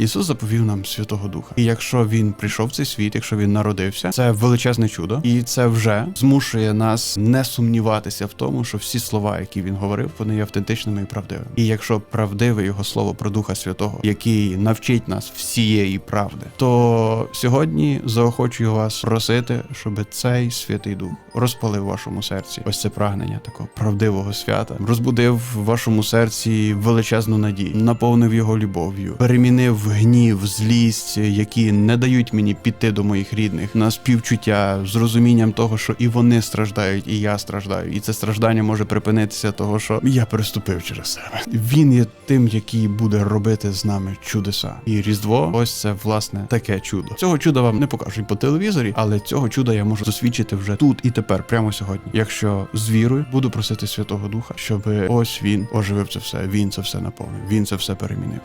Ісус заповів нам Святого Духа. І якщо він прийшов в цей світ, якщо він народився, це величезне чудо, і це вже змушує нас не сумніватися в тому, що всі слова, які він говорив, вони є автентичними і правдивими. І якщо правдиве його слово про Духа Святого, який навчить нас всієї правди, то сьогодні заохочую вас просити, щоб цей святий дух розпалив в вашому серці ось це прагнення такого правдивого свята, розбудив в вашому серці величезну надію, наповнив його любов'ю, перемінив гнів, злість, які не дають мені піти до моїх рідних, на співчуття з розумінням того, що і вони страждають, і я страждаю, і це страждання може припинитися, того що я переступив через себе. Він є тим, який буде робити з нами чудеса. І Різдво, ось це власне таке чудо. Цього чуда вам не покажуть по телевізорі, але цього чуда я можу засвідчити вже тут і тепер, прямо сьогодні. Якщо з вірою буду просити Святого Духа, щоб ось він оживив це все, він це все наповнив, він це все перемінив.